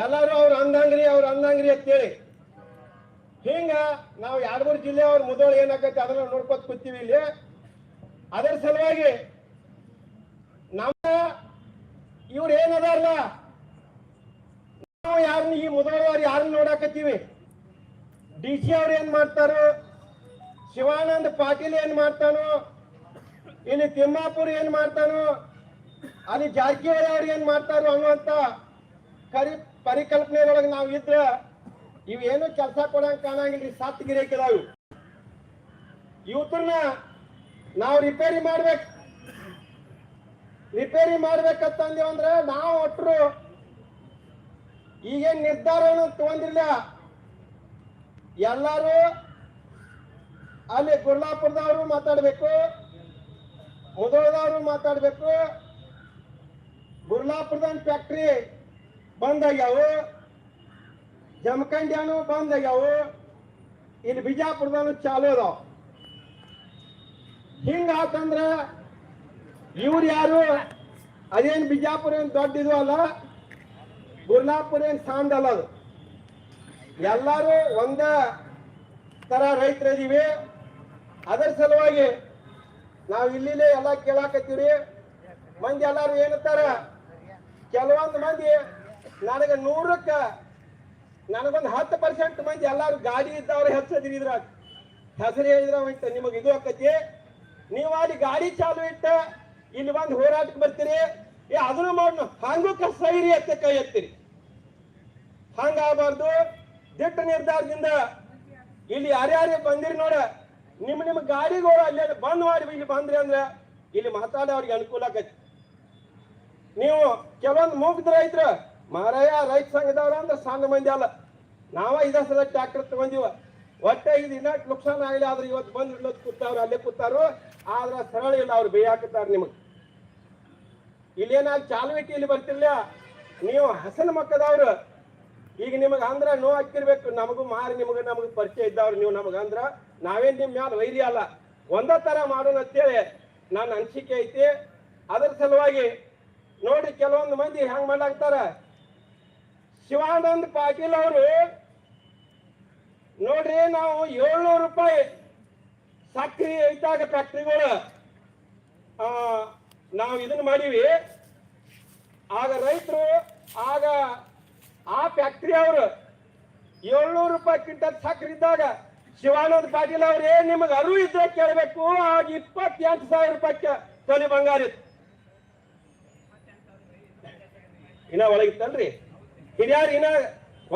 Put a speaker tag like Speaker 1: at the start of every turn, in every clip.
Speaker 1: ಎಲ್ಲರೂ ಅವ್ರು ಅಂದಂಗ್ರಿ ಅವ್ರು ಅಂದಂಗ್ರಿ ಅಂತೇಳಿ. ಹಿಂಗ ನಾವು ಯಾದಗಿರಿ ಜಿಲ್ಲೆ ಅವ್ರ ಮುದೋಳು ಏನಾಗತ್ತೆ ಅದನ್ನ ನೋಡ್ಕೊತ ಕೂತೀವಿ ಇಲ್ಲಿ. ಅದರ ಸಲುವಾಗಿ ನಮ್ಮ ಇವ್ರು ಏನದಾರಲ್ಲ, ನಾವು ಯಾರನ್ನ ಈ ಮುದೋಳವ್ರು ಯಾರನ್ನ ನೋಡಾಕತ್ತೀವಿ. ಡಿ ಸಿ ಅವ್ರು ಏನ್ ಮಾಡ್ತಾರೋ, ಶಿವಾನಂದ ಪಾಟೀಲ್ ಏನ್ ಮಾಡ್ತಾನೋ, ಇಲ್ಲಿ ತಿಮ್ಮಾಪುರ್ ಏನ್ ಮಾಡ್ತಾನೋ, ಅಲ್ಲಿ ಜಾರಕಿಹೊಳಿ ಅವ್ರು ಏನ್ ಮಾಡ್ತಾರೋ ಅನ್ನುವಂತ ಕರಿ ಪರಿಕಲ್ಪನೆಯೊಳಗೆ ನಾವು ಇದ್ರ ಇವೇನು ಕೆಲಸ ಕೊಡಂಗ್ ಕಾಣಂಗಿಲ್ರಿ ಸತ್ ಗಿರೇಕಿದಾವು ಇವತ್ತನ್ನ ನಾವು ರಿಪೇರಿ ಮಾಡ್ಬೇಕು. ರಿಪೇರಿ ಮಾಡ್ಬೇಕಂತಂದೇವ್ ಅಂದ್ರೆ ನಾವು ಒಟ್ಟರು ಈಗೇನ್ ನಿರ್ಧಾರವನ್ನು ತಗೊಂಡಿಲ್ಲ ಎಲ್ಲಾರು ಅಲ್ಲಿ ಗುರ್ಲಾಪುರದವರು ಮಾತಾಡ್ಬೇಕು, ಮುದೋಳದವರು ಮಾತಾಡ್ಬೇಕು. ಗುರ್ಲಾಪುರದ ಫ್ಯಾಕ್ಟ್ರಿ ಬಂದ್ ಆಗ್ಯಾವು ಜಮಖಂಡ್ಯಾನು ಬಂದ್ ಆಗ್ಯಾವು ಇಲ್ಲಿ ಬಿಜಾಪುರದಲ್ಲೂ ಚಾಲು ಅದಾವ. ಹಿಂಗಾತಂದ್ರ ಇವ್ರು ಯಾರು? ಅದೇನು ಬಿಜಾಪುರ ಏನು ದೊಡ್ಡದು ಅಲ್ಲ ಗುರ್ಲಾಪುರ ಏನು ಸಾಂದಲ್ಲ ಅದು. ಎಲ್ಲರೂ ಒಂದ ತರ ರೈತರಿದ್ದೀವಿ ಅದರ ಸಲುವಾಗಿ ನಾವು ಇಲ್ಲಿಲೇ ಎಲ್ಲ ಕೇಳಾಕತ್ತೀವಿ ಮಂದಿ ಎಲ್ಲಾರು ಏನಂತಾರ ಕೆಲವೊಂದು ಮಂದಿ ನನಗೆ ನೂರಕ್ಕ ನನಗೊಂದು ಹತ್ತು ಪರ್ಸೆಂಟ್ ಮಂದಿ ಎಲ್ಲಾರು ಗಾಡಿ ಇದ್ದವ್ರ ಹೆಸರಿ ಇದ್ರಾಗ ಹೆಸರು ಹೇಳಿದ್ರ ನಿಮಗೆ ಇದು ಆಕತಿ? ನೀವು ಅಲ್ಲಿ ಗಾಡಿ ಚಾಲು ಇಟ್ಟ, ಇಲ್ಲಿ ಬಂದು ಹೋರಾಟಕ್ಕೆ ಬರ್ತೀರಿ? ಏ, ಅದನ್ನು ಮಾಡೋಣ ಹಂಗು ಕ ಎತ್ತ ಕೈ ಎತ್ತಿರಿ. ಹಂಗಾಗಬಾರ್ದು. ದಿಟ್ಟ ನಿರ್ಧಾರದಿಂದ ಇಲ್ಲಿ ಯಾರ್ಯಾರು ಬಂದಿರಿ ನೋಡ ನಿಮ್ಮ ನಿಮ್ಮ ಗಾಡಿಗಳು ಅಲ್ಲಿ ಬಂದ್ ಮಾಡಿ ಇಲ್ಲಿ ಬಂದ್ರಿ ಅಂದ್ರೆ ಇಲ್ಲಿ ಮಾತಾಡೋರಿಗೆ ಅನುಕೂಲ ಆಗತ್ತೆ ನೀವು ಕೆಲವೊಂದು ಮೂಗ್ದ್ರ ರೈತರ ಮಾರಾಯ ರೈತ ಸಂಘದವ್ರ ಅಂದ್ರೆ ಸಣ್ಣ ಮಂದಿ ಅಲ್ಲ. ನಾವ ಇದ ಸಲ ಟ್ಯಾಕ್ಟರ್ ತಗೊಂಡಿವ. ಒಟ್ಟೆ ಇದು ಇನ್ನ ನುಕ್ಸಾನ ಆಗಲಿ ಆದ್ರೆ ಇವತ್ತು ಬಂದು ಇಲ್ಲೊತ್ತು ಕೂತಾವ್ರ, ಅಲ್ಲೇ ಕೂತಾರು ಆದ್ರ ಸರಳ ಇಲ್ಲ, ಅವ್ರು ಬೇಯಾಕತ್ತಾರ ನಿಮಗೆ. ಇಲ್ಲೇನಾಗ ಚಾಲು ಇಟ್ಟು ಇಲ್ಲಿ ಬರ್ತಿರ್ಲ ನೀವು ಹಸನ ಮಕ್ಕದವ್ರು. ಈಗ ನಿಮಗ ಅಂದ್ರ ನೋ ಹಾಕಿರ್ಬೇಕು ನಮಗೂ ಮಾರಿ ನಿಮಗ, ನಮಗ ಪರಿಚಯ ಇದ್ದವ್ರು ನೀವು ನಮಗ ಅಂದ್ರ ನಾವೇನ್ ನಿಮ್ ಮ್ಯಾಲ ವೈರಿ ಅಲ್ಲ. ಒಂದ ತರ ಮಾಡೋಣ ಅಂತೇಳಿ ನನ್ನ ಅನಿಸಿಕೆ ಐತಿ. ಅದರ ಸಲುವಾಗಿ ನೋಡಿ ಕೆಲವೊಂದು ಮಂದಿ ಹೆಂಗ್ ಮಾಡ್ಲಾಗ್ತಾರ? ಶಿವಾನಂದ್ ಪಾಟೀಲ್ ಅವರು ನೋಡ್ರಿ ನಾವು ಏಳ್ನೂರು ರೂಪಾಯಿ ಸಕ್ರಿ ಐತಾಗ ಫ್ಯಾಕ್ಟ್ರಿಗಳು ನಾವು ಇದನ್ನ ಮಾಡೀವಿ. ಆಗ ರೈತರು, ಆಗ ಆ ಫ್ಯಾಕ್ಟ್ರಿ ಅವರು ಏಳ್ನೂರು ರೂಪಾಯಿ ಕ್ವಿಂಟಲ್ ಸಕ್ರೆ ಇದ್ದಾಗ ಶಿವಾನಂದ ಪಾಟೀಲ್ ಅವ್ರೇ ನಿಮಗೆ ಅರು ಇದ್ರೆ ಕೇಳಬೇಕು ಆಗ ಇಪ್ಪತ್ತೆಂಟು ಸಾವಿರ ರೂಪಾಯಿ ತೊಲಿ ಬಂಗಾರ ಇತ್ತು. ಇನ್ನ ಒಳಗಿತ್ತಲ್ರಿ? ಹಿರಿಯರು ಇನ್ನ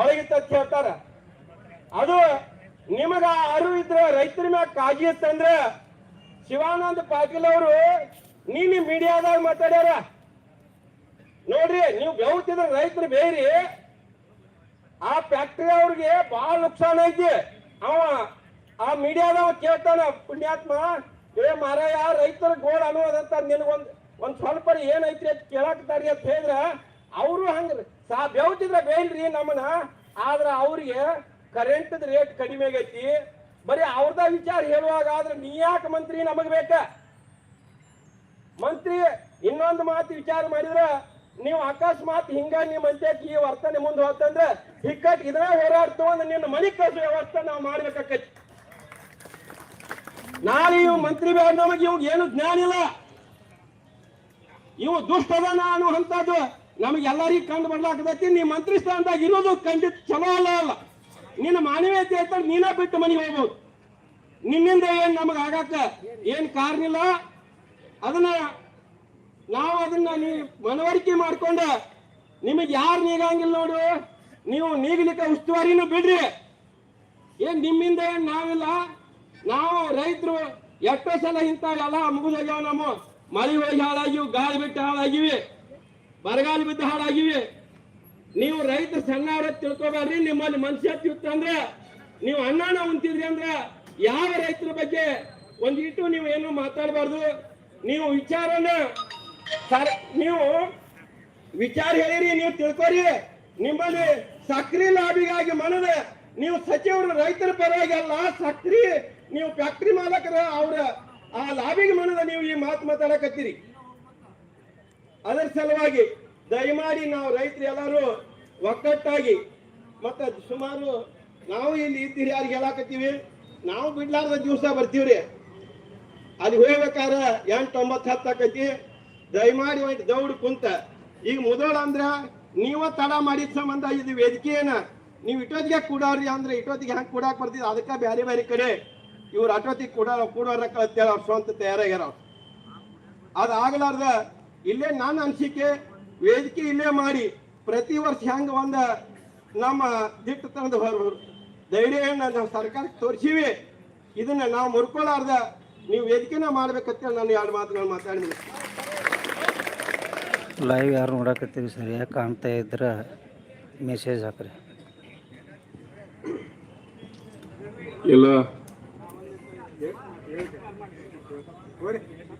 Speaker 1: ಒಳಗಿತ್ತ ಅಂತ ಹೇಳ್ತಾರ. ಅದು ನಿಮಗ ಇದ್ರೆ ರೈತರ ಮ್ಯಾಗ ಕಾಳಜಿ ಇತ್ತಂದ್ರ ಶಿವಾನಂದ ಪಾಟೀಲ್ ಅವರು ನೀನು ಮೀಡಿಯಾದಾಗ ಮಾತಾಡ್ಯಾರ. ನೋಡ್ರಿ, ನೀವು ಬೆವತಿದ್ರ ರೈತರು ಬೇರಿ. ಆ ಫ್ಯಾಕ್ಟ್ರಿ ಅವ್ರಿಗೆ ಬಹಳ ನುಕ್ಸಾನ್ ಐತಿ. ಅವ ಆ ಮೀಡಿಯಾದವ ಕೇಳ್ತಾನ, ಪುಣ್ಯಾತ್ಮ, ಏ ಮಾರಾಯ, ರೈತರ ಗೋಡ್ ಅನ್ನೋದಂತ ನಿನಗೊಂದ್, ಒಂದ್ ಸ್ವಲ್ಪ ಏನೈತ್ರಿ ಅಂತ ಕೇಳಾಕ್ತಾರಿ ಅಂತ ಹೇಳಿದ್ರ ಅವರು ಹಂಗ್ರಿ ಸಾ ಬೆವ್ತಿದ್ರೆ ಬೇಲ್ರಿ ನಮ್ಮನ್ನ. ಆದ್ರೆ ಅವ್ರಿಗೆ ಕರೆಂಟ್ ರೇಟ್ ಕಡಿಮೆ ಆಗೈತಿ. ಬರೀ ಅವ್ರದ ವಿಚಾರ ಹೇಳುವಾಗ ಆದ್ರೆ ನೀ ಯಾಕೆ ಮಂತ್ರಿ ನಮಗ್ ಬೇಕ? ಮಂತ್ರಿ, ಇನ್ನೊಂದು ಮಾತು ವಿಚಾರ ಮಾಡಿದ್ರ, ನೀವು ಅಕಸ್ಮಾತ್ ಹಿಂಗ ನಿಮ್ಮ ಮಂತ್ಯಕ್ಕೆ ಈ ವರ್ತನೆ ಮುಂದೆ ಹೋತಂದ್ರ ಹಿಕ್ಕಟ್ ಇದ್ರ ಹೋರಾಡ್ತು ತಗೊಂಡ್ ನಿನ್ನ ಮನೆ ಕಳಿಸೋ ವ್ಯವಸ್ಥೆ ನಾವು ಮಾಡ್ಬೇಕಾಕೈತಿ. ನಾಳೆ ಇವ್ ಮಂತ್ರಿ ಬೇಡ, ನಮಗೆ ಇವ್ ಏನು ಜ್ಞಾನ ಇಲ್ಲ. ಇವು ನಾನು ಅನ್ನುವಂಥದ್ದು ನಮಗೆ ಎಲ್ಲರಿಗೂ ಕಂಡು ಬರ್ಲಾಕತೈತಿ ನೀ ಮಂತ್ರಿ ಸ್ಥಾನದಾಗ ಇರೋದು ಖಂಡಿತ ಚಲೋ ಅಲ್ಲ ಅಲ್ಲ. ನಿನ್ನ ಮಾನವೀಯತೆ ಅಂತ ನೀನ ಬಿಟ್ಟು ಮನೆಗೆ ಹೋಗ್ಬೋದು. ನಿನ್ನಿಂದ ಏನ್ ನಮಗೆ ಆಗಾಕ ಏನ್ ಕಾರಣ ಇಲ್ಲ. ಅದನ್ನ ನಾವು ಅದನ್ನ ನೀ ಮನವರಿಕೆ ಮಾಡ್ಕೊಂಡ ನಿಮಗೆ ಯಾರು ನೀಗಂಗಿಲ್ಲ ನೋಡು. ನೀವು ನೀಗಲಿಕ್ಕೆ ಉಸ್ತುವಾರಿನೂ ಬಿಡ್ರಿ. ಏನ್ ನಿಮ್ಮಿಂದ ಏನ್ ನಾವಿಲ್ಲ. ನಾವು ರೈತರು ಎಷ್ಟೋ ಸಲ ಇಂಥ ಎಲ್ಲ ಮುಗಿದೋಗ್ಯಾವ ನಮ್ಮ ಮಳೆ ಹೋಗಿ ಹಾಳಾಗಿವಿ ಗಾಳಿ ಬಿಟ್ಟು ಹಾಳಾಗಿವಿ ಬರಗಾಲ ಬಿದ್ದು ಹಾಳಾಗಿವೆ ನೀವು ರೈತ ಸಣ್ಣವ್ರ ತಿಳ್ಕೊಬಾರ್ರಿ ನಿಮ್ಮಲ್ಲಿ ಮನುಷ್ಯತ್ವ ಇತ್ತು ಅಂದ್ರೆ, ನೀವು ಅನ್ನನ ಉಂತಿದ್ರಿ ಅಂದ್ರೆ ಯಾವ ರೈತರ ಬಗ್ಗೆ ಒಂದಿಟ್ಟು ನೀವು ಏನು ಮಾತಾಡಬಾರ್ದು. ನೀವು ವಿಚಾರನ ನೀವು ವಿಚಾರ ಹೇಳಿರಿ, ನೀವು ತಿಳ್ಕೊರಿ. ನಿಮ್ಮಲ್ಲಿ ಸಕ್ರಿ ಲಾಭಿಗಾಗಿ ಮನದ ನೀವು ಸಚಿವರು ರೈತರ ಪರವಾಗಿ ಅಲ್ಲ ಸಕ್ರಿ ನೀವು ಫ್ಯಾಕ್ಟ್ರಿ ಮಾಲಕರ ಅವರ ಆ ಲಾಭಿಗೆ ಮನದ ನೀವು ಈ ಮಾತು ಮಾತಾಡಕತ್ತೀರಿ. ಅದರ ಸಲುವಾಗಿ ದಯಮಾಡಿ ನಾವು ರೈತರು ಎಲ್ಲರೂ ಒಕ್ಕಟ್ಟಾಗಿ ಮತ್ತ ಸುಮಾರು ನಾವು ಇಲ್ಲಿ ಇದ್ದೀರಿ, ಯಾರಿಗೆ ಹೇಳಾಕತ್ತೀವಿ? ನಾವು ಬಿಡ್ಲಾರ್ದ ದಿವಸ ಬರ್ತೀವ್ರಿ. ಅಲ್ಲಿ ಹೋಗ್ಬೇಕಾದ್ರೆ ಎಂಟು ಒಂಬತ್ತು ಹತ್ತಾಕೈತಿ ದಯಮಾಡಿ ಒಂದು ದೌಡ್ ಕುಂತ. ಈಗ ಮೊದಲು ಅಂದ್ರೆ ನೀವ ತಡ ಮಾಡಿದ ಸಂಬಂಧ ಇದು ವೇದಿಕೆಯನ್ನ ನೀವು ಇಟೋದಿಗೆ ಕೂಡವ್ರಿ ಅಂದ್ರೆ ಇಟ್ಟೊತ್ತಿಗೆ ಹೆಂಗ್ ಕೂಡಾಕ್ ಬರ್ತಿದ್ ಅದಕ್ಕ ಬ್ಯಾರೆ ಬೇರೆ ಕಡೆ ಇವ್ರು ಅಟೋತಿಗೆ ಕೂಡ ಕೂಡೋರ ಕಳತ್ತೇಳ ಸ್ವಂತ ತಯಾರಾಗ್ಯಾರ ಅದ್ ಆಗ್ಲಾರ್ದ ಇಲ್ಲೇ ನನ್ನ ಅನಿಸಿಕೆ ವೇದಿಕೆ ಇಲ್ಲೇ ಮಾಡಿ ಪ್ರತಿ ವರ್ಷ ಹೆಂಗ ಒಂದ ನಮ್ಮ ದಿಟ್ಟು ತಂದು ಹೊರ ಧೈರ್ಯನ ನಾವು ಸರ್ಕಾರಕ್ಕೆ ತೋರಿಸಿವಿ ಇದನ್ನ ನಾವು ಮುರ್ಕೊಳ್ಳಾರ್ದ ನೀವು ವೇದಿಕೆನ ಮಾಡ್ಬೇಕಂತೇಳಿ ನಾನು ಎರಡು ಮಾತುಗಳು ಮಾತಾಡಿದ್ದೀನಿ
Speaker 2: ಲೈವ್ ಯಾರು ನೋಡಕತ್ತೀವಿ ಸರಿಯಾಗಿ ಕಾಣ್ತಾ ಇದ್ರೆ ಮೆಸೇಜ್ ಹಾಕ್ರಿ
Speaker 3: ಎಲ್ಲ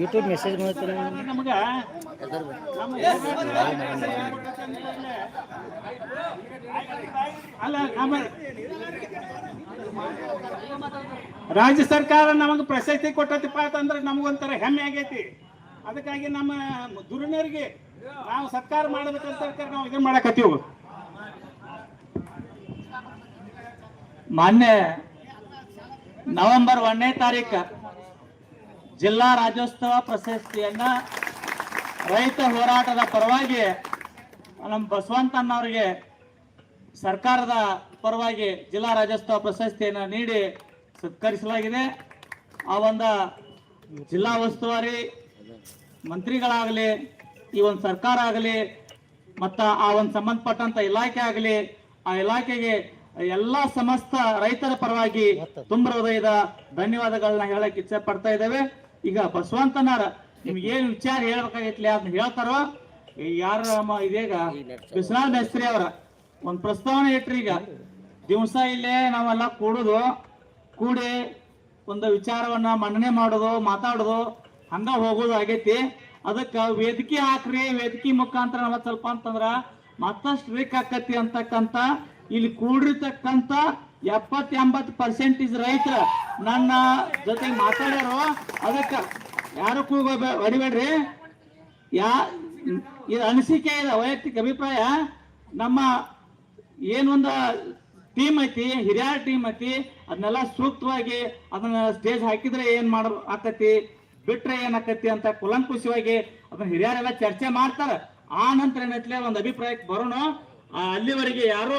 Speaker 2: ಯೂಟ್ಯೂಬ್ ಮೆಸೇಜ್
Speaker 4: ಅಲ್ಲ ರಾಜ್ಯ ಸರ್ಕಾರ ನಮಗೆ ಪ್ರಶಸ್ತಿ ಕೊಟ್ಟತಿಪ್ಪ ಅಂತಂದ್ರೆ ನಮಗೊಂಥರ ಹೆಮ್ಮೆ ಆಗೈತಿ. ಅದಕ್ಕಾಗಿ ನಮ್ಮ ದುರ್ನರಿಗೆ ನಾವು ಸತ್ಕಾರ ಮಾಡ್ಬೇಕಂತ ನಾವು ಇದನ್ನ ಮಾಡಕತ್ತೀವಿ. ಮಾನ್ಯ ನವೆಂಬರ್ ಒಂದನೇ ತಾರೀಕು ಜಿಲ್ಲಾ ರಾಜ್ಯೋತ್ಸವ ಪ್ರಶಸ್ತಿಯನ್ನ ರೈತ ಹೋರಾಟದ ಪರವಾಗಿ ನಮ್ಮ ಬಸವಂತಣ್ಣವರಿಗೆ ಸರ್ಕಾರದ ಪರವಾಗಿ ಜಿಲ್ಲಾ ರಾಜ್ಯೋತ್ಸವ ಪ್ರಶಸ್ತಿಯನ್ನು ನೀಡಿ ಸತ್ಕರಿಸಲಾಗಿದೆ. ಆ ಒಂದು ಜಿಲ್ಲಾ ಉಸ್ತುವಾರಿ ಮಂತ್ರಿಗಳಾಗಲಿ, ಈ ಒಂದು ಸರ್ಕಾರ ಆಗಲಿ, ಮತ್ತು ಆ ಒಂದು ಸಂಬಂಧಪಟ್ಟಂತ ಇಲಾಖೆ ಆಗಲಿ, ಆ ಇಲಾಖೆಗೆ ಎಲ್ಲ ಸಮಸ್ತ ರೈತರ ಪರವಾಗಿ ತುಂಬ ಹೃದಯದ ಧನ್ಯವಾದಗಳನ್ನ ಹೇಳಕ್ಕೆ ಇಚ್ಛೆ ಪಡ್ತಾ ಇದ್ದೇವೆ. ಈಗ ಬಸವಂತನಾರ ನಿಮ್ಗೆ ಏನ್ ವಿಚಾರ ಹೇಳ್ಬೇಕಾಗಿತ್ಲಿ ಅದನ್ನ ಹೇಳ್ತಾರೋ? ಯಾರ ಇದೀಗ? ವಿಶ್ವನಾಥ್ ಮೇಸ್ತ್ರಿ ಅವರ. ಒಂದ್ ಪ್ರಸ್ತಾವನೆ ಇಟ್ರಿ ಈಗ. ದಿವಸ ಇಲ್ಲೇ ನಾವೆಲ್ಲ ಕೂಡುದು, ಕೂಡಿ ಒಂದು ವಿಚಾರವನ್ನ ಮನ್ನಣೆ ಮಾಡೋದು, ಮಾತಾಡೋದು, ಹಂಗ ಹೋಗೋದು ಆಗೈತಿ. ಅದಕ್ಕ ವೇದಿಕೆ ಹಾಕ್ರಿ, ವೇದಿಕೆ ಮುಖಾಂತರ ನಾವ್ ಸ್ವಲ್ಪ ಅಂತಂದ್ರ ಮತ್ತಷ್ಟು ರಿಕ್ ಆಕತಿ ಅಂತಕ್ಕಂತ, ಇಲ್ಲಿ ಕೂಡಿರ್ತಕ್ಕಂತ ಎಪ್ಪತ್ ಎಂಬತ್ ಪರ್ಸೆಂಟೇಜ್ ರೈತರ. ನನ್ನ ಜೊತೆಗೆ ಮಾತಾಡ್ಯಾರೋ, ಅದಕ್ಕ ಯಾರು ಕೂಗ ಹೊಡಿಬೇಡ್ರಿ. ಯಾ ಇದು ಅನಿಸಿಕೆ ಇದೆ, ವೈಯಕ್ತಿಕ ಅಭಿಪ್ರಾಯ. ನಮ್ಮ ಏನೊಂದು ಟೀಮ್ ಐತಿ ಹಿರಿಯ ಟೀಮ್ ಐತಿ, ಅದನ್ನೆಲ್ಲ ಸೂಕ್ತವಾಗಿ ಅದನ್ನ ಸ್ಟೇಜ್ ಹಾಕಿದ್ರೆ ಏನ್ ಮಾಡ ಆಕತಿ ಬಿಟ್ರೆ ಏನ್ ಆಕತಿ ಅಂತ ಕುಲಂಕುಷವಾಗಿ ಅದನ್ನ ಹಿರಿಯರೆಲ್ಲ ಚರ್ಚೆ ಮಾಡ್ತಾರ. ಆ ನಂತರ ಏನೈತ್ಲೆ, ಒಂದು ಅಭಿಪ್ರಾಯಕ್ಕೆ ಬರೋಣ. ಅಲ್ಲಿವರೆಗೆ ಯಾರೋ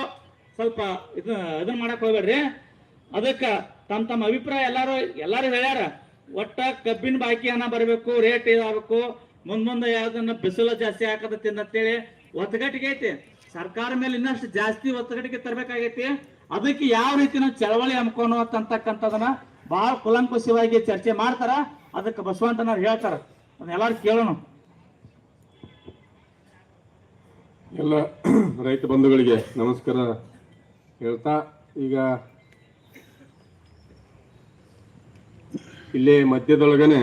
Speaker 4: ಸ್ವಲ್ಪ ಇದು ಇದನ್ನ ಮಾಡಕ್ ಹೋಗ್ಬೇಡ್ರಿ. ಅದಕ್ಕ ತಮ್ಮ ತಮ್ಮ ಅಭಿಪ್ರಾಯ ಎಲ್ಲಾರು ಎಲ್ಲಾರು ಹೇಳ್ಯಾರ, ಒಟ್ಟ ಕಬ್ಬಿನ ಬಾಕಿ ಹಣ ಬರಬೇಕು, ರೇಟ್ ಇದಾಗಬೇಕು ಮುಂದ್ ಮುಂದೆ ಯಾವ್ದನ್ನ ಬಿಸಿಲು ಜಾಸ್ತಿ ಹಾಕದತ್ತಿ ಅಂತೇಳಿ ಒತ್ತಗಟ್ಟಿಗೆ ಐತಿ. ಸರ್ಕಾರ ಮೇಲೆ ಇನ್ನಷ್ಟು ಜಾಸ್ತಿ ಒತ್ತಗಟ್ಟಿಗೆ ತರ್ಬೇಕಾಗೈತಿ. ಅದಕ್ಕೆ ಯಾವ ರೀತಿ ನಾವು ಚಳವಳಿ ಹಮ್ಕೊಂಡು ಅಂತಕ್ಕಂಥದನ್ನ ಬಹಳ ಕುಲಂಕುಷವಾಗಿ ಚರ್ಚೆ ಮಾಡ್ತಾರ. ಅದಕ್ಕೆ ಬಸವಂತನವ್ರು ಹೇಳ್ತಾರ. ಅದನ್ನ ಎಲ್ಲಾರು ಕೇಳೋಣ.
Speaker 3: ಎಲ್ಲ ರೈತ ಬಂಧುಗಳಿಗೆ ನಮಸ್ಕಾರ. ಹೇಳ್ತಾ ಈಗ ಇಲ್ಲೇ ಮಧ್ಯದೊಳಗನೆ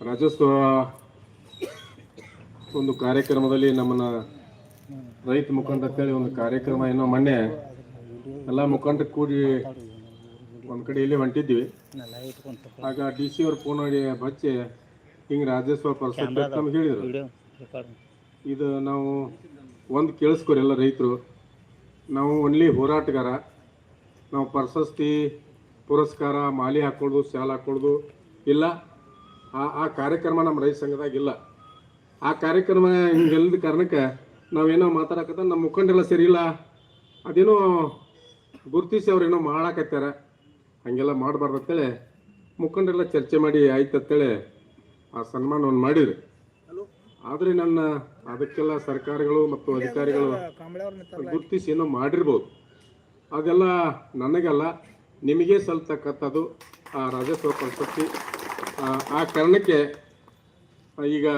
Speaker 3: ರಾಜ್ಯೋತ್ಸವ ಒಂದು ಕಾರ್ಯಕ್ರಮದಲ್ಲಿ ನಮ್ಮನ್ನ ರೈತ ಮುಖಂಡ ಅಂತೇಳಿ ಒಂದು ಕಾರ್ಯಕ್ರಮ ಏನೋ ಮೊನ್ನೆ ಎಲ್ಲ ಮುಖಂಡ ಕೂಡಿ ಒಂದ್ ಕಡೆ ಇಲ್ಲಿ ಹೊಂಟಿದ್ವಿ. ಆಗ ಡಿ ಸಿ ಅವ್ರ ಫೋನ್ ಮಾಡಿ ಬಚ್ಚಿ ಹಿಂಗೆ ರಾಜ್ಯೋತ್ಸವ ಅಂತ ನಮ್ಗೆ ಹೇಳಿದ್ರು. ಇದು ನಾವು ಒಂದು ಕೇಳಿಸ್ಕೊರಿ ಎಲ್ಲ ರೈತರು. ನಾವು ಓನ್ಲಿ ಹೋರಾಟಗಾರ. ನಾವು ಪ್ರಶಸ್ತಿ, ಪುರಸ್ಕಾರ, ಮಾಲಿ ಹಾಕೊಳ್ಳೋದು ಶಾಲ್ ಹಾಕೊಳ್ಳೋದು ಇಲ್ಲ. ಆ ಆ ಕಾರ್ಯಕ್ರಮ ನಮ್ಮ ರೈತ ಸಂಘದಾಗ ಇಲ್ಲ. ಆ ಕಾರ್ಯಕ್ರಮ ಹಿಂಗೆಲ್ಲದ ಕಾರಣಕ್ಕೆ ನಾವೇನೋ ಮಾತಾಡಕತ್ತ ನಮ್ಮ ಮುಖಂಡೆಲ್ಲ ಸರಿ ಇಲ್ಲ. ಅದೇನೋ ಗುರುತಿಸಿ ಅವ್ರೇನೋ ಮಾಡಾಕತ್ತಾರ ಹಂಗೆಲ್ಲ ಮಾಡಬಾರ್ದು ಅಂತೇಳಿ ಮುಖಂಡರೆಲ್ಲ ಚರ್ಚೆ ಮಾಡಿ ಆಯ್ತು ಅಂತೇಳಿ ಆ ಸನ್ಮಾನವನ್ನು ಮಾಡಿದ್ರು ಆದರೆ ನನ್ನ ಅದಕ್ಕೆಲ್ಲ ಸರ್ಕಾರಗಳು ಮತ್ತು ಅಧಿಕಾರಿಗಳು ಗುರುತಿಸಿ ಏನೋ ಮಾಡಿರ್ಬೋದು. ಅದೆಲ್ಲ ನನಗಲ್ಲ ನಿಮಗೆ ಸಲ್ತಕ್ಕಂಥದ್ದು ಆ ರಾಜ್ಯೋತ್ಸವ ಪ್ರಶಸ್ತಿ. ಆ, ಕಾರಣಕ್ಕೆ ಈಗ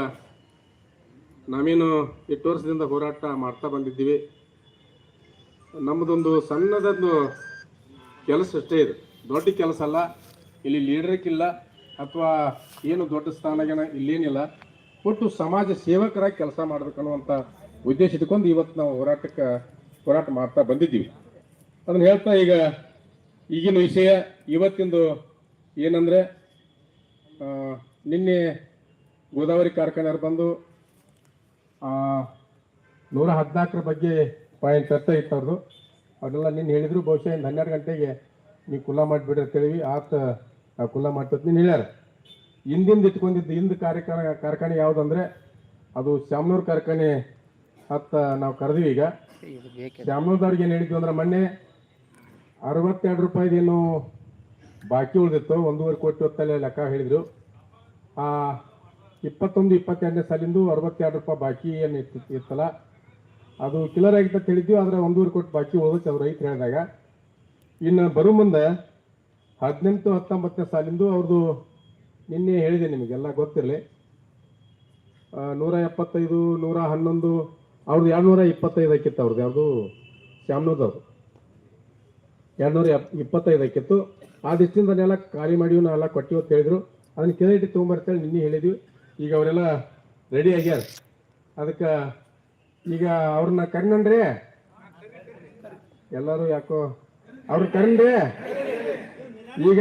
Speaker 3: ನಾವೇನು ಎಷ್ಟು ವರ್ಷದಿಂದ ಹೋರಾಟ ಮಾಡ್ತಾ ಬಂದಿದ್ದೀವಿ. ನಮ್ಮದೊಂದು ಸಣ್ಣದೊಂದು ಕೆಲಸ ಅಷ್ಟೇ ಇದು. ದೊಡ್ಡ ಕೆಲಸ ಅಲ್ಲ. ಇಲ್ಲಿ ಲೀಡರ್ಕ್ಕಿಲ್ಲ ಅಥವಾ ಏನು ದೊಡ್ಡ ಸ್ಥಾನಗೇನ ಇಲ್ಲೇನಿಲ್ಲ. ಒಟ್ಟು ಸಮಾಜ ಸೇವಕರಾಗಿ ಕೆಲಸ ಮಾಡ್ಬೇಕನ್ನುವಂಥ ಉದ್ದೇಶ ಇಟ್ಕೊಂಡು ಇವತ್ತು ನಾವು ಹೋರಾಟಕ್ಕೆ ಹೋರಾಟ ಮಾಡ್ತಾ ಬಂದಿದ್ದೀವಿ. ಅದನ್ನು ಹೇಳ್ತಾ ಈಗ ಈಗಿನ ವಿಷಯ, ಇವತ್ತಿಂದು ಏನಂದರೆ ನಿನ್ನೆ ಗೋದಾವರಿ ಕಾರ್ಖಾನೆಯವ್ರು ಬಂದು ನೂರ ಹದಿನಾಲ್ಕರ ಬಗ್ಗೆ ಪಾಯಿಂಟ್ ಚರ್ಚೆ ಇತ್ತು ಅವ್ರದ್ದು ನಿನ್ನೆ ಹೇಳಿದ್ರು, ಬಹುಶಃ ಹನ್ನೆರಡು ಗಂಟೆಗೆ ನೀವು ಕುಲ್ಲ ಮಾಡಿಬಿಡ್ರಿ ಅಂತೇಳಿ ಆತ ಕುಲ್ಲ ಮಾಡ್ತದ ನೀನು ಹೇಳ್ಯಾರ. ಹಿಂದಿಂದ ಇಟ್ಕೊಂಡಿದ್ದು ಹಿಂದ್ ಕಾರ್ಖಾನೆ ಕಾರ್ಖಾನೆ ಯಾವುದಂದ್ರೆ ಅದು ಶಾಮನೂರು ಕಾರ್ಖಾನೆ ಹತ್ತ ನಾವು ಕರೆದಿವಿ ಈಗ. ಶಾಮನೂರ್ದವ್ರಿಗೆ ಏನು ಹೇಳಿದ್ವಿ ಅಂದ್ರೆ ಮೊನ್ನೆ ಅರವತ್ತೆರಡು ರೂಪಾಯಿದೇನು ಬಾಕಿ ಉಳಿದಿತ್ತು ಒಂದೂವರೆ ಕೋಟಿ ಹೊತ್ತಲ್ಲೇ ಲೆಕ್ಕ ಹೇಳಿದ್ರು. ಆ ಇಪ್ಪತ್ತೊಂದು ಇಪ್ಪತ್ತೆರಡನೇ ಸಾಲಿಂದು ಅರವತ್ತೆರಡು ರೂಪಾಯಿ ಬಾಕಿ ಏನು ಇತ್ತು ಇತ್ತಲ್ಲ ಅದು ಕಿಲರ್ ಆಗಿತ್ತು ಅಂತ ಹೇಳಿದ್ವಿ ಆದರೆ ಒಂದೂವರೆ ಕೋಟಿ ಬಾಕಿ ಉಳಿದೈತೆ ಅವ್ರು ರೈತರು ಹೇಳಿದಾಗ. ಇನ್ನು ಬರೋ ಮುಂದೆ ಹದಿನೆಂಟು ಹತ್ತೊಂಬತ್ತನೇ ಸಾಲಿಂದು ಅವ್ರದ್ದು ನಿನ್ನೆ ಹೇಳಿದೆ ನಿಮಗೆಲ್ಲ ಗೊತ್ತಿರಲಿ. ನೂರ ಎಪ್ಪತ್ತೈದು, ನೂರ ಹನ್ನೊಂದು, ಅವ್ರದ್ದು ಎರಡು ನೂರ ಇಪ್ಪತ್ತೈದು ಹಾಕಿತ್ತು ಅವ್ರದ್ದು. ಯಾವುದು? ಎಪ್, ಇಪ್ಪತ್ತೈದು ಹಾಕಿತ್ತು. ಆ ದಿವಸದಿಂದನೆಲ್ಲ ಖಾಲಿ ಮಾಡಿ ನಾವೆಲ್ಲ ಕೊಟ್ಟಿವಿ ಅಂತ ಹೇಳಿದ್ರು. ಅದನ್ನ ಕೆಳಗಿಟ್ಟು ತೊಗೊಂಬರ್ತೇಳಿ ನಿನ್ನೆ ಹೇಳಿದ್ವಿ. ಈಗ ಅವರೆಲ್ಲ ರೆಡಿ ಆಗ್ಯಾರ. ಅದಕ್ಕೆ ಈಗ ಅವ್ರನ್ನ ಕರ್ನಂಡ್ರಿ? ಎಲ್ಲರೂ ಯಾಕೋ ಅವ್ರ ಕರ್ನ್ರಿ ಈಗ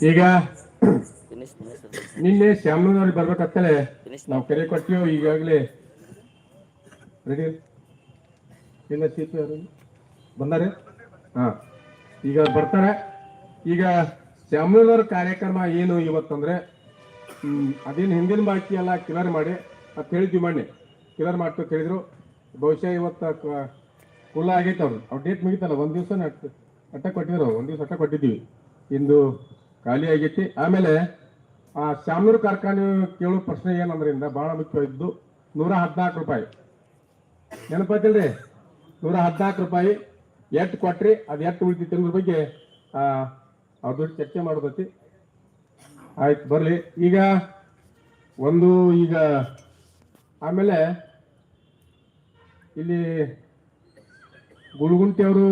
Speaker 3: ಈಗ ನಿನ್ನೆ ಶ್ಯಾಮನವ್ರಿಗೆ ಬರ್ಬೇಕಂತೇಳಿ ನಾವು ಕರೆ ಕೊಟ್ಟಿವ್ ಈಗಾಗಲೇ ರೆಡಿ ಇಲ್ಲ ಸಿ ಪಿ ಅವರು ಬಂದಾರೆ? ಹಾ. ಈಗ ಬರ್ತಾರೆ. ಈಗ ಶ್ಯಾಮನವ್ರ ಕಾರ್ಯಕ್ರಮ ಏನು ಇವತ್ತಂದ್ರೆ ಹ್ಮ್, ಅದೇನು ಹಿಂದಿನ ಬಾಕಿ ಎಲ್ಲ ಕ್ಲಿಯರ್ ಮಾಡಿ ಅಂತ ಹೇಳಿದ್ವಿ ಮೊನ್ನೆ ಕ್ಲಿಯರ್ ಮಾಡ್ತು ಕೇಳಿದ್ರು. ಬಹುಶಃ ಇವತ್ತು ಕುಲ ಆಗೈತೆ ಅವ್ರು. ಅವ್ರ ಡೇಟ್ ಮುಗಿತಲ್ಲ ಒಂದು ದಿವಸ ಅಟ್ಟ ಕೊಟ್ಟಿದ್ರು. ಒಂದು ದಿವ್ಸ ಅಟ್ಟ ಕೊಟ್ಟಿದ್ದೀವಿ. ಇಂದು ಖಾಲಿ ಆಗೈತಿ. ಆಮೇಲೆ ಆ ಶಾಮೂರು ಕಾರ್ಖಾನೆ ಕೇಳೋ ಪ್ರಶ್ನೆ ಏನಂದ್ರಿಂದ ಬಹಳ ಮುಖ್ಯವಾಗಿದ್ದು ನೂರ ಹದಿನಾಲ್ಕು ರೂಪಾಯಿ. ನೆನಪಾಯ್ತಿಲ್ರಿ? ನೂರ ಹದಿನಾಲ್ಕು ರೂಪಾಯಿ. ಎಟ್ ಕೊಟ್ರಿ? ಅದು ಎಟ್ ಉಳಿತೈತಿ ಅನ್ನೋದ್ರ ಬಗ್ಗೆ ಆ, ಜೊತೆ ಚರ್ಚೆ ಮಾಡೋದೈತಿ ಆಯ್ತು ಬರಲಿ. ಈಗ ಒಂದು ಈಗ ಆಮೇಲೆ ಇಲ್ಲಿ ಗುಳುಗುಂಟಿ ಅವರು